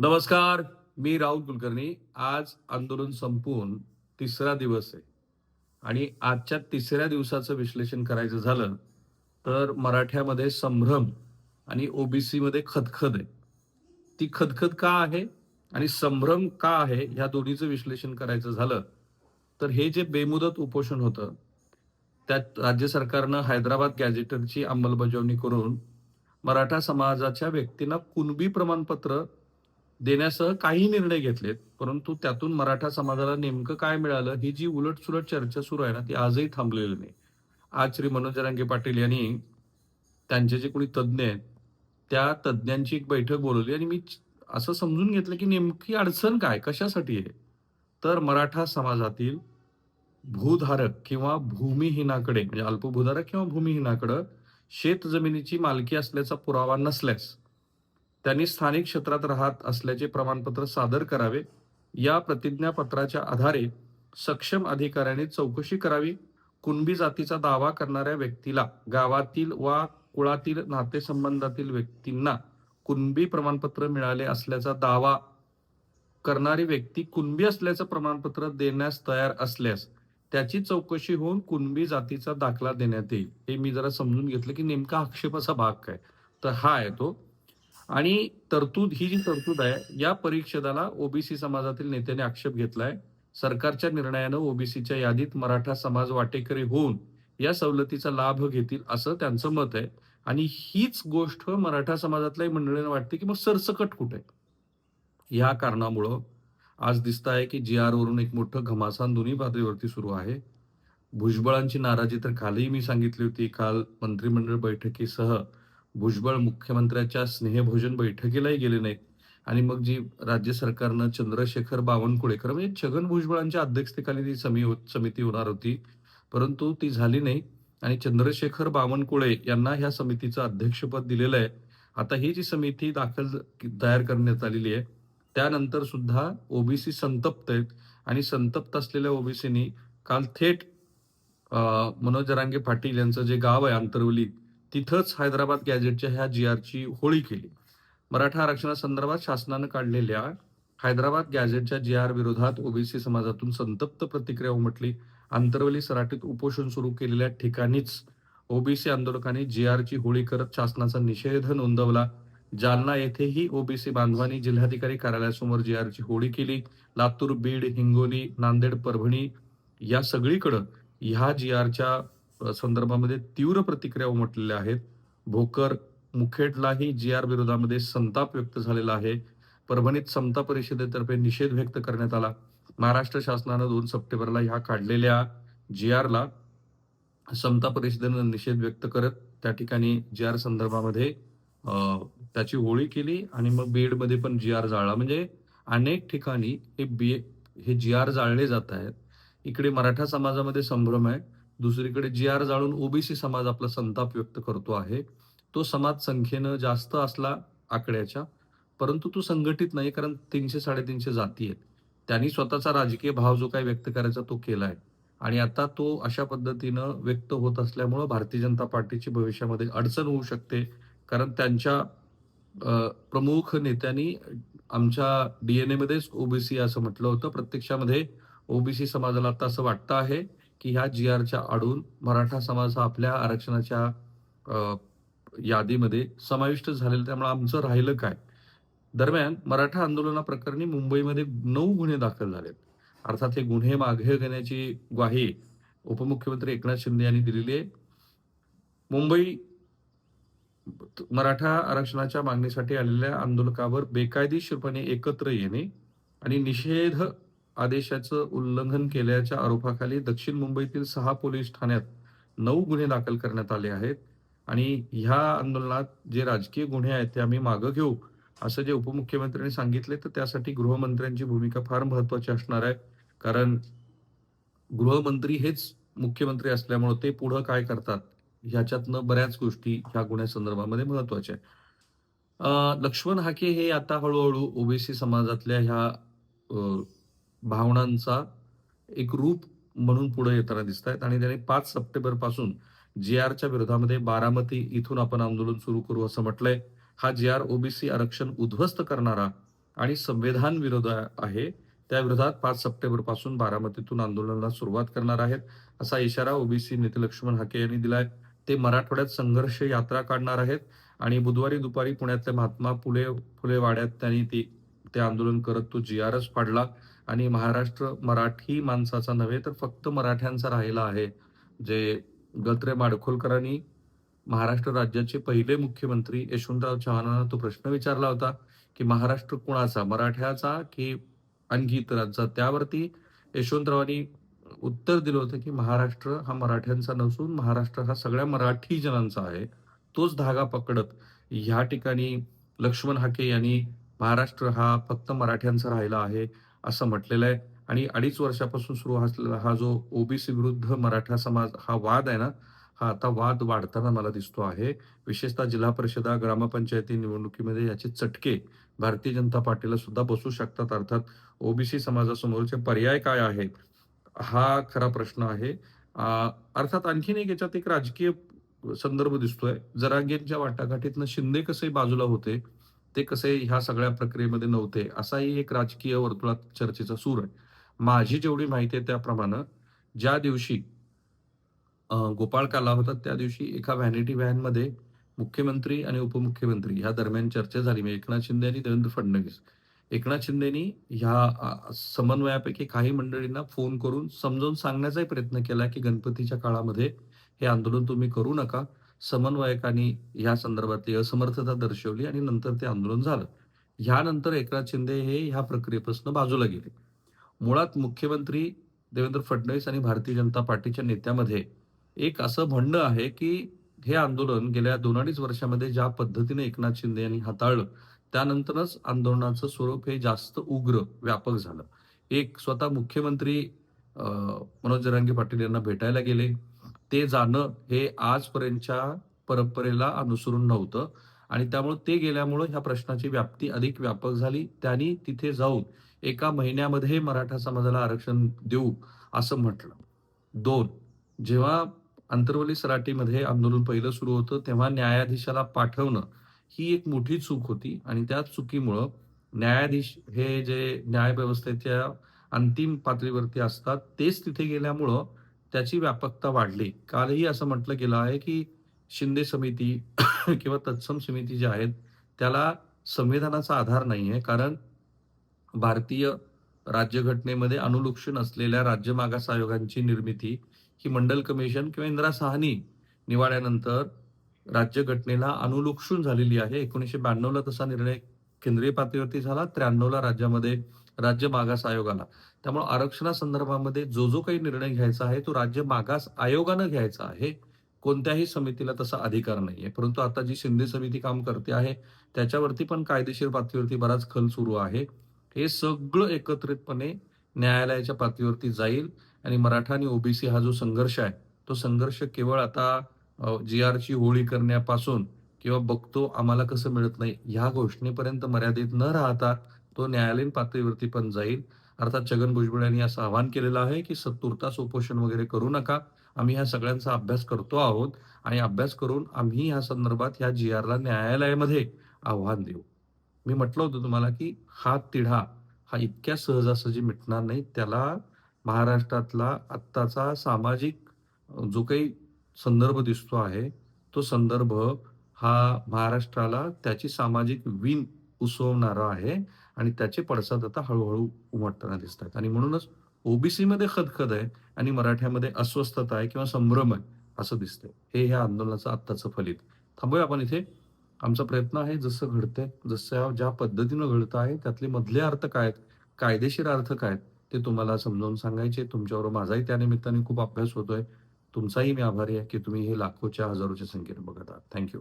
नमस्कार मी राहुल कुलकर्णी. आज आंदोलन संपून तिसरा दिवस आहे. आणि आजच्या तिसऱ्या दिवसाचं विश्लेषण करायचं झालं तर मराठ्यामध्ये संभ्रम आणि ओबीसीमध्ये खदखद आहे. ती खदखद का आहे आणि संभ्रम का आहे ह्या दोन्हीचं विश्लेषण करायचं झालं. तर हे जे बेमुदत उपोषण होतं त्यात राज्य सरकारनं हैदराबाद गॅजेटरची अंमलबजावणी करून मराठा समाजाच्या व्यक्तींना कुणबी प्रमाणपत्र देण्यासह काही निर्णय घेतलेत परंतु त्यातून मराठा समाजाला नेमकं काय मिळालं ही जी उलटसुलट चर्चा सुरू आहे ना ती आजही थांबलेली नाही. आज श्री मनोज रांगे पाटील यांनी त्यांचे जे कोणी तज्ज्ञ आहेत त्या तज्ज्ञांची एक बैठक बोलवली आणि मी असं समजून घेतलं की नेमकी अडचण काय कशासाठी आहे? तर मराठा समाजातील भूधारक किंवा भूमिहीनाकडे म्हणजे अल्पभूधारक किंवा भूमिहीनाकडं शेत जमिनीची मालकी असल्याचा पुरावा नसल्यास त्यांनी स्थानिक क्षेत्रात राहत असल्याचे प्रमाणपत्र सादर करावे. या प्रतिज्ञापत्राच्या आधारे सक्षम अधिकाऱ्याने चौकशी करावी. कुणबी जातीचा दावा करणाऱ्या व्यक्तीला गावातील वा कुळातील नातेसंबंधातील व्यक्तींना कुणबी प्रमाणपत्र मिळाले असल्याचा दावा करणारी व्यक्ती कुणबी असल्याचं प्रमाणपत्र देण्यास तयार असल्यास त्याची चौकशी होऊन कुणबी जातीचा दाखला देण्यात येईल. हे मी जरा समजून घेतलं की नेमका आक्षेपाचा भाग काय? तर हा आहे तो. आणि तरतूद ही जी तरतूद आहे या परिषदाला ओबीसी समाजातील नेत्याने आक्षेप घेतलाय. सरकारच्या निर्णयानं ओबीसीच्या यादीत मराठा समाज वाटेकरी होऊन या सवलतीचा लाभ घेतील असं त्यांचं मत आहे. आणि हीच गोष्ट मराठा समाजातल्याही मंडळींना वाटते की मग सरसकट कुठे? या कारणामुळं आज दिसत आहे की जी आर वरून एक मोठं घमासान दोन्ही पातळीवरती सुरू आहे. भुजबळांची नाराजी तर कालही मी सांगितली होती काल मंत्रिमंडळ बैठकीसह भुजबळ मुख्यमंत्र्याच्या स्नेहभोजन बैठकीलाही गेले नाहीत. आणि मग जी राज्य सरकारनं चंद्रशेखर बावनकुळेकर म्हणजे छगन भुजबळांच्या अध्यक्षतेखाली ती समी समिती होणार होती. परंतु ती झाली नाही. आणि चंद्रशेखर बावनकुळे यांना ह्या समितीचं अध्यक्षपद दिलेलं आहे. आता ही जी समिती दाखल तयार करण्यात आलेली आहे त्यानंतर सुद्धा ओबीसी संतप्त आहेत. आणि संतप्त असलेल्या ओबीसीनी काल थेट मनोज जरांगे पाटील यांचं जे गाव आहे आंतरवली तिथंच हैदराबाद गॅजेटच्या ह्या जी आरची होळी केली. मराठा आरक्षणासंदर्भात शासनानं काढलेल्या हैदराबाद गॅजेटच्या जी आर विरोधात ओबीसी समाजातून संतप्त प्रतिक्रिया उमटली. आंतरवली सराटीत उपोषण सुरू केलेल्या ठिकाणीच ओबीसी आंदोलकांनी जी आरची होळी करत शासनाचा निषेध नोंदवला. जालना येथेही ओबीसी बांधवांनी जिल्हाधिकारी कार्यालयासमोर जी आरची होळी केली. लातूर बीड हिंगोली नांदेड परभणी या सगळीकडं ह्या जी आरच्या संदर्भामध्ये तीव्र प्रतिक्रिया उमटलेल्या आहेत. भोकर मुखेडलाही जी आर विरोधामध्ये संताप व्यक्त झालेला आहे. परभणीत समता परिषदेतर्फे निषेध व्यक्त करण्यात आला. महाराष्ट्र शासनानं दोन सप्टेंबरला ह्या काढलेल्या जी आरला समता परिषदेनं निषेध व्यक्त करत त्या ठिकाणी जी आर संदर्भामध्ये त्याची होळी केली आणि मग बीडमध्ये पण जी आर जाळला. म्हणजे अनेक ठिकाणी हे बी हे जी आर जाळले जात आहेत. इकडे मराठा समाजामध्ये संभ्रम आहे. दुसरीकडे जी आर जाळून ओबीसी समाज आपला संताप व्यक्त करतो आहे तो समाज संख्येनं जास्त असला आकड्याच्या परंतु तो संघटित नाही कारण तीनशे साडेतीनशे जाती आहेत. त्यांनी स्वतःचा राजकीय भाव जो काही व्यक्त करायचा तो केलाय आणि आता तो अशा पद्धतीनं व्यक्त होत असल्यामुळं भारतीय जनता पार्टीची भविष्यामध्ये अडचण होऊ शकते. कारण त्यांच्या प्रमुख नेत्यांनी आमच्या डीएनए मध्येच ओबीसी असं म्हटलं होतं. प्रत्यक्षामध्ये ओबीसी समाजाला आता असं वाटतं आहे की ह्या जी आरच्या आडून मराठा समाज हा आपल्या आरक्षणाच्या यादीमध्ये समाविष्ट झालेला त्यामुळे आमचं राहिलं काय? दरम्यान मराठा आंदोलनाप्रकरणी मुंबईमध्ये नऊ गुन्हे दाखल झालेत. अर्थात हे गुन्हे मागे घेण्याची ग्वाही उपमुख्यमंत्री एकनाथ शिंदे यांनी दिलेली आहे. मुंबई मराठा आरक्षणाच्या मागणीसाठी आलेल्या आंदोलकावर बेकायदेशीरपणे एकत्र येणे आणि निषेध आदेशाचं उल्लंघन केल्याच्या आरोपाखाली दक्षिण मुंबईतील सहा पोलीस ठाण्यात नऊ गुन्हे दाखल करण्यात आले आहेत. आणि ह्या आंदोलनात जे राजकीय गुन्हे आहेत ते आम्ही मागं घेऊ असं जे उपमुख्यमंत्र्यांनी सांगितले तर त्यासाठी गृहमंत्र्यांची भूमिका फार महत्वाची असणार आहे. कारण गृहमंत्री हेच मुख्यमंत्री असल्यामुळे ते पुढं काय करतात ह्याच्यातनं बऱ्याच गोष्टी ह्या गुन्ह्यासंदर्भामध्ये महत्त्वाच्या आहेत. लक्ष्मण हाके हे आता हळूहळू ओबीसी समाजातल्या ह्या भावनांचा एक रूप म्हणून पुढे येताना दिसत आहेत आणि त्याने पाच सप्टेंबरपासून जी आरच्या विरोधामध्ये बारामती इथून आपण आंदोलन सुरू करू असं म्हटलंय. हा जी आर ओबीसी आरक्षण उद्ध्वस्त करणारा आणि संविधान विरोध आहे त्या विरोधात पाच सप्टेंबरपासून बारामतीतून आंदोलनाला सुरुवात करणार आहेत असा इशारा ओबीसी नेते लक्ष्मण हाके यांनी दिलाय. ते मराठवाड्यात संघर्ष यात्रा काढणार आहेत आणि बुधवारी दुपारी पुण्यातल्या महात्मा फुले फुले वाड्यात त्यांनी ती ते आंदोलन करत तो जी आर एस पाडला. आणि महाराष्ट्र मराठी माणसाचा नव्हे तर फक्त मराठ्यांचा राहिला आहे जे गत्रे माडखोलकरांनी महाराष्ट्र राज्याचे पहिले मुख्यमंत्री यशवंतराव चव्हाणांना तो प्रश्न विचारला होता की महाराष्ट्र कुणाचा मराठ्याचा की आणखी इतरांचा? त्यावरती यशवंतरावांनी उत्तर दिलं होतं की महाराष्ट्र हा मराठ्यांचा नसून महाराष्ट्र हा सगळ्या मराठी जनांचा आहे तोच धागा पकडत ह्या ठिकाणी लक्ष्मण हाके यांनी महाराष्ट्र हा फक्त मराठ्यांचा राहिला आहे असं म्हटलेलं आहे. आणि अडीच वर्षापासून सुरू असलेला हा जो ओबीसी विरुद्ध मराठा समाज हा वाद आहे ना हा आता वाद वाढताना मला दिसतो आहे. विशेषतः जिल्हा परिषदा ग्रामपंचायती निवडणुकीमध्ये याचे चटके भारतीय जनता पार्टीला सुद्धा बसू शकतात. अर्थात ओबीसी समाजासमोरचे पर्याय काय आहेत? हा खरा प्रश्न आहे. अर्थात आणखीन एक याच्यात एक राजकीय संदर्भ दिसतोय. जरांगेंच्या वाटाघाटीतनं शिंदे कसे बाजूला होते ते कसे ह्या सगळ्या प्रक्रियेमध्ये नव्हते असाही एक राजकीय वर्तुळात चर्चेचा सूर आहे. माझी जेवढी माहिती आहे त्याप्रमाणे ज्या दिवशी गोपाळ काला होता त्या दिवशी एका व्हॅनिटी व्हॅनमध्ये मुख्यमंत्री आणि उपमुख्यमंत्री ह्या दरम्यान चर्चा झाली. म्हणजे एकनाथ शिंदे आणि देवेंद्र फडणवीस. एकनाथ शिंदेनी ह्या समन्वयापैकी काही मंडळींना फोन करून समजावून सांगण्याचाही प्रयत्न केला की गणपतीच्या काळामध्ये हे आंदोलन तुम्ही करू नका. समन्वयकांनी ह्या संदर्भातली असमर्थता दर्शवली आणि नंतर ते आंदोलन झालं. ह्यानंतर एकनाथ शिंदे हे ह्या प्रक्रियेपासून बाजूला गेले. मुळात मुख्यमंत्री देवेंद्र फडणवीस आणि भारतीय जनता पार्टीच्या नेत्यामध्ये एक असं म्हणणं आहे की हे आंदोलन गेल्या दोन अडीच वर्षामध्ये ज्या पद्धतीने एकनाथ शिंदे यांनी हाताळलं त्यानंतरच आंदोलनाचं स्वरूप हे जास्त उग्र व्यापक झालं. एक स्वतः मुख्यमंत्री मनोज जरांगे पाटील यांना भेटायला गेले. ते जाणं हे आजपर्यंतच्या परंपरेला अनुसरून नव्हतं. आणि त्यामुळे ते गेल्यामुळं ह्या प्रश्नाची व्याप्ती अधिक व्यापक झाली. त्यांनी तिथे जाऊन एका महिन्यामध्ये मराठा समाजाला आरक्षण देऊ असं म्हटलं. दोन जेव्हा अंतर्वली सराटीमध्ये आंदोलन पहिलं सुरू होतं तेव्हा न्यायाधीशाला पाठवणं ही एक मोठी चूक होती. आणि त्या चुकीमुळं न्यायाधीश हे जे न्यायव्यवस्थेच्या अंतिम पातळीवरती असतात तेच तिथे गेल्यामुळं त्याची व्यापकता वाढली. कालही असं म्हटलं गेलं आहे की शिंदे समिती किंवा तत्सम समिती ज्या आहेत त्याला संविधानाचा आधार नाही आहे कारण भारतीय राज्यघटनेमध्ये अनुलक्षण असलेल्या राज्य मागास आयोगांची निर्मिती ही मंडल कमिशन किंवा इंदिरा साहनी निवाड्यानंतर राज्यघटनेला अनुलक्षून झालेली आहे. एकोणीसशे ब्याण्णवला तसा निर्णय केंद्रीय पातळीवरती झाला. त्र्याण्णवला राज्यामध्ये राज्य मागास आयोगाला. त्यामुळे आरक्षणासंदर्भामध्ये जो जो काही निर्णय घ्यायचा आहे तो राज्य मागास आयोगानं घ्यायचा आहे. कोणत्याही समितीला तसा अधिकार नाहीये. परंतु आता जी शिंदे समिती काम करते आहे त्याच्यावरती पण कायदेशीर पातळीवरती बराच खल सुरू आहे. हे सगळं एकत्रितपणे न्यायालयाच्या पातळीवरती जाईल आणि मराठा आणि ओबीसी हा जो संघर्ष आहे तो संघर्ष केवळ आता जी आरची होळी करण्यापासून किंवा बघतो आम्हाला कसं मिळत नाही ह्या घोषणेपर्यंत मर्यादित न राहता तो न्यायालयीन पातळीवरती पण जाईल. अर्थात छगन भुजबळ यांनी असं आवाहन केलेलं आहे की तुर्तास उपोषण वगैरे करू नका. आम्ही ह्या सगळ्यांचा अभ्यास करतो आहोत आणि अभ्यास करून आम्ही ह्या संदर्भात ह्या जी आरला न्यायालयामध्ये आव्हान देऊ. मी म्हटलं होतं तुम्हाला की हा तिढा हा इतक्या सहजासहजी मिटणार नाही. त्याला महाराष्ट्रातला आत्ताचा सामाजिक जो काही संदर्भ दिसतो आहे तो संदर्भ हा महाराष्ट्राला त्याची सामाजिक विण उसवणारा आहे. आणि त्याचे पडसाद आता हळूहळू उमटताना दिसत आहेत आणि म्हणूनच ओबीसीमध्ये खदखद आहे आणि मराठ्यामध्ये अस्वस्थता आहे किंवा संभ्रम आहे असं दिसतंय. हे ह्या आंदोलनाचं आत्ताचं फलित थांबूया आपण इथे आमचा प्रयत्न आहे जसं घडतंय जसं ज्या पद्धतीनं घडतं आहे त्यातले मधले अर्थ काय आहेत कायदेशीर अर्थ काय आहेत ते तुम्हाला समजावून सांगायचे. तुमच्यावर माझाही त्या निमित्ताने खूप अभ्यास होतोय. तुमचाही मी आभारी आहे की तुम्ही हे लाखोच्या हजारोच्या संख्येने बघत आहात. थँक्यू